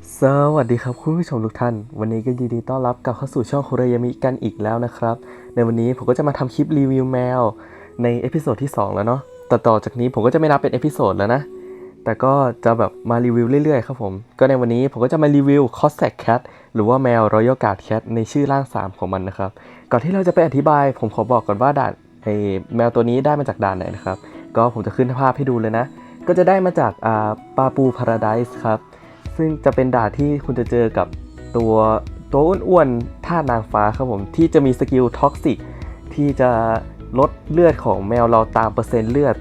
สวัสดีครับคุณผู้ชมทุกท่าน วันนี้ก็ยินดีต้อนรับกลับเข้าสู่ช่องคุเรยามิกันอีกแล้วนะครับ ในวันนี้ผมก็จะมาทำคลิปรีวิวแมวในเอพิโซดที่ 2 แล้วเนาะต่อต่อจากนี้ผมก็จะไม่นับเป็นเอพิโซดแล้วนะ แต่ก็จะแบบมารีวิวเรื่อยๆครับผม ก็ในวันนี้ผมก็จะมารีวิว c o s s a c Cat หรือว่าแมว Royal Guard Cat ในชื่อร่าง 3 ของมันนะครับ ก่อนที่เราจะไปอธิบายผมขอบอกก่อนว่าด่านไอแมวตัวนี้ได้มาจากด่านไหนนะครับ ก็ผมจะขึ้นภาพให้ดูเลยนะ ก็จะได้มาจากอ่าปาปูพาราไดส์ครับ ซึ่งจะเป็นด่านที่คุณจะเจอกับตัวตัวอ้วนๆท่านางฟ้าครับผม ที่จะมีสกิลท็อกซิกที่จะลดเลือดของแมวเราตามเปอร์เซ็นต์เลือด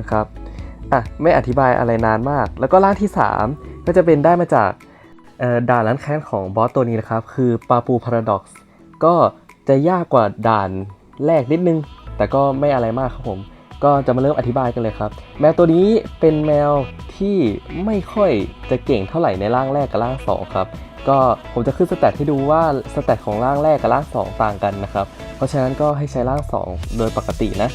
นะครับอะไม่อธิบายอะไรนานมาก แล้วก็ร่างที่ 3 ก็จะเป็นได้มาจากด่านล้านแค้นของบอสตัวนี้นะครับ คือปาปูพาราด็อกซ์ก็จะยากกว่าด่านแรกนิดนึง แต่ก็ไม่อะไรมากครับผม ก็จะมาเริ่มอธิบายกันเลยครับ แมวตัวนี้เป็นแมวที่ไม่ค่อยจะเก่งเท่าไหร่ในร่างแรกกับร่างสองครับก็ผมจะขึ้นสแตทให้ดูว่าสแตทของร่างแรกกับร่าง 2 ต่างกันนะครับ เพราะฉะนั้นก็ให้ใช้ร่าง 2 โดยปกตินะ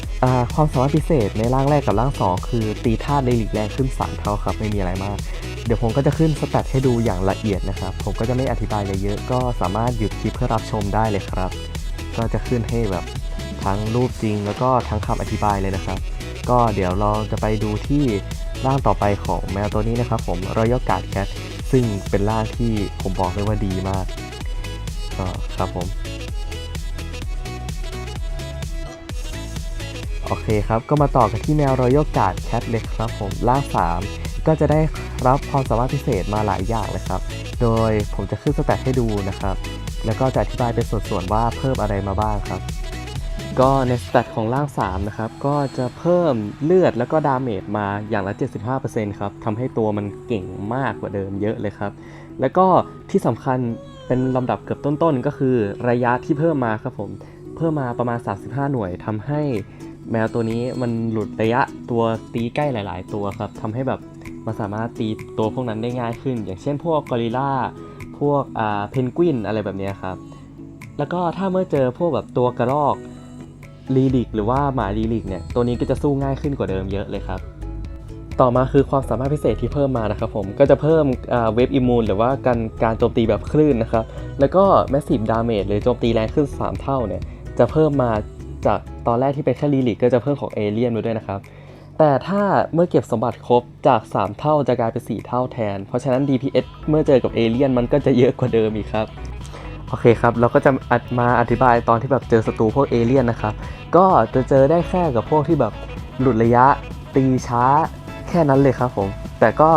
ความสามารถพิเศษในร่างแรกกับร่าง 2 คือตีธาตุเลลิกแรงขึ้น3เท่าครับไม่มีอะไรมาก เดี๋ยวผมก็จะขึ้นสแตทให้ดูอย่างละเอียดนะครับ ผมก็จะไม่อธิบายอะไรเยอะก็สามารถหยุดคลิปเพื่อรับชมได้เลยครับ ก็จะขึ้นให้แบบ ทั้งรูปจริง แล้วก็ทั้งคำอธิบายเลยนะครับ ก็เดี๋ยวเราจะไปดูที่ร่างต่อไปของแมวตัวนี้นะครับ ผม Royal Guard Cat ซึ่งเป็นร่างที่ผมบอกเลยว่าดีมากก็ครับผมโอเคครับ ก็มาต่อกันที่แมว Royal Guard Cat เลยครับผมร่าง 3 ก็จะได้รับความสามารถพิเศษมาหลายอย่างเลยครับ โดยผมจะขึ้นสแตทให้ดูนะครับ แล้วก็จะอธิบายเป็นส่วนๆว่าเพิ่มอะไรมาบ้างครับ ก็ในสแตทของร่าง 3 นะครับ ก็จะเพิ่มเลือดแล้วก็ดาเมจมาอย่างละ 75%ครับทำให้ตัวมันเก่งมากกว่าเดิมเยอะเลยครับ แล้วก็ที่สำคัญเป็นลำดับเกือบต้นๆ ก็คือระยะที่เพิ่มมาครับผม เพิ่มมาประมาณ 35 หน่วยทำให้แมวตัวนี้มันหลุดระยะตัวตีใกล้หลาย ๆ ตัวครับทำให้แบบมันสามารถตีตัวพวกนั้นได้ง่ายขึ้น อย่างเช่นพวกกอริลลาพวกอ่าเพนกวินอะไรแบบนี้ครับ แล้วก็ถ้าเมื่อเจอพวกแบบตัวกระรอก ลีลิกหรือว่าหมาลีลิกเนี่ยตัวนี้ก็จะสู้ง่ายขึ้นกว่าเดิมเยอะเลยครับ ต่อมาคือความสามารถพิเศษที่เพิ่มมานะครับผมก็จะเพิ่มเวฟอิมูนหรือว่าการการโจมตีแบบคลื่นนะครับแล้วก็ Massive Damage หรือโจมตีแรงขึ้น 3 เท่าเนี่ยจะเพิ่มมาจากตอนแรกที่เป็นแค่ลีลิกก็จะเพิ่มของเอเลียนมาด้วยนะครับแต่ถ้าเมื่อเก็บสมบัติครบจาก 3 เท่าจะกลายเป็น 4 เท่าแทน เพราะฉะนั้น DPS เมื่อเจอกับเอเลียนมันก็จะเยอะกว่าเดิมอีกครับ อเคครับเราก็จะอัดมาอธิบายตอนที่แบบเจอศัตรูพวกเอเลี่ยนนะครับ ก็จะเจอได้แค่กับพวกที่แบบหลุดระยะตีช้าแค่นั้นเลยครับผม แต่ก็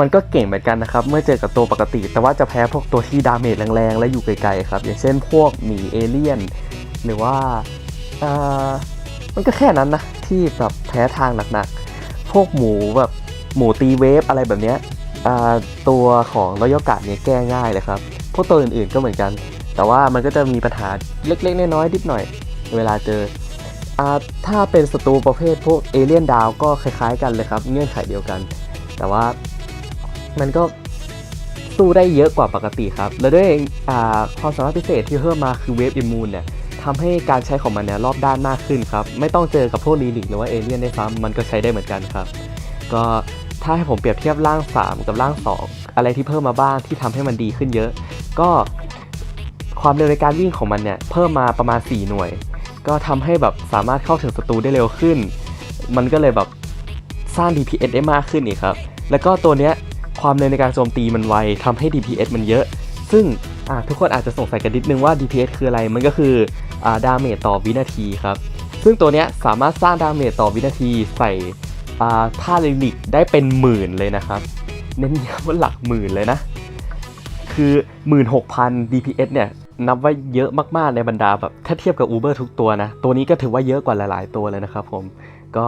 มันก็เก่งเหมือนกันนะครับ เมื่อเจอกับตัวปกติ แต่ว่าจะแพ้พวกตัวที่ดาเมจแรงๆ และอยู่ไกลๆครับ อย่างเช่นพวกหมีเอเลี่ยน หรือว่าเอ่อมันก็แค่นั้นนะ ที่แบบแพ้ทางหนักๆ พวกหมูแบบหมูตีเวฟอะไรแบบเนี้ยตัวของรอยกาดเนี่ยแก้ง่ายเลยครับ พวกตัวอื่นๆก็เหมือนกัน แต่ว่ามันก็จะมีปัญหาเล็กๆ น้อยๆนิดหน่อย เวลาเจออถ้าเป็นศัตรูประเภทพวกเอเลี่ยนดาวก็คล้ายๆกันเลยครับ เงื่อนไขเดียวกัน แต่ว่ามันก็สู้ได้เยอะกว่าปกติครับ แล้วด้วยความสามารถพิเศษที่เพิ่มมาคือเวฟอิมูนเนี่ยทำให้การใช้ของมันเนี่ยรอบด้านมากขึ้นครับ ไม่ต้องเจอกับพวกลีลิกหรือว่าเอเลี่ยนได้ซ้ำมันก็ใช้ได้เหมือนกันครับ ก็ถ้าให้ผมเปรียบเทียบร่าง 3 กับร่าง 2 อะไรที่เพิ่มมาบ้างที่ทำให้มันดีขึ้นเยอะ ก็ความเร็วในการวิ่งของมันเนี่ยเพิ่มมาประมาณ 4 หน่วย ก็ทำให้แบบสามารถเข้าถึงศัตรูได้เร็วขึ้น มันก็เลยแบบสร้าง DPS ได้มากขึ้นอีกครับ แล้วก็ตัวเนี้ยความเร็วในการโจมตีมันไวทำให้ DPS มันเยอะ ซึ่งทุกคนอาจจะสงสัยกันนิดนึงว่า DPS คืออะไร มันก็คืออดาเมจต่อวินาทีครับ ซึ่งตัวเนี้ยสามารถสร้างดาเมจต่อวินาทีใส่อ่าท่าลิลิกได้เป็นหมื่นเลยนะครับ เน้นย้ำว่าหลักหมื่นเลยนะ คือ 16,000 DPS เนี่ยนับว่าเยอะมากๆในบรรดาแบบถ้าเทียบกับ Uber ทุกตัวนะ ตัวนี้ก็ถือว่าเยอะกว่าหลาย ๆ ตัวเลยนะครับผมก็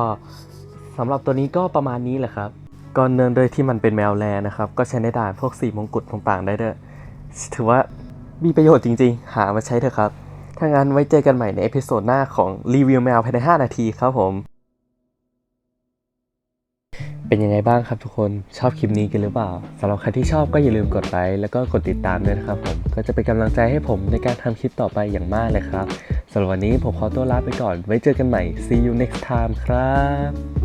สำหรับตัวนี้ก็ประมาณนี้แหละครับก็เนื่องโดยที่มันเป็นแมวแลนะครับ ก็ใช้ในด่านพวกสีมงกุฎต่างๆได้ด้วยถือว่ามีประโยชน์จริง ๆ หามาใช้เถอะครับ ถ้างั้นไว้เจอกันใหม่ในเอพิโซดหน้าของรีวิวแมวภายใน 5 นาทีครับผม เป็นยังไงบ้างครับทุกคนชอบคลิปนี้กันหรือเปล่าสำหรับใครที่ชอบก็อย่าลืมกดไลค์แล้วก็กดติดตามด้วยนะครับผมก็จะเป็นกำลังใจให้ผมในการทำคลิปต่อไปอย่างมากเลยครับสำหรับวันนี้ผมขอตัวลาไปก่อน ไว้เจอกันใหม่ see you next time ครับ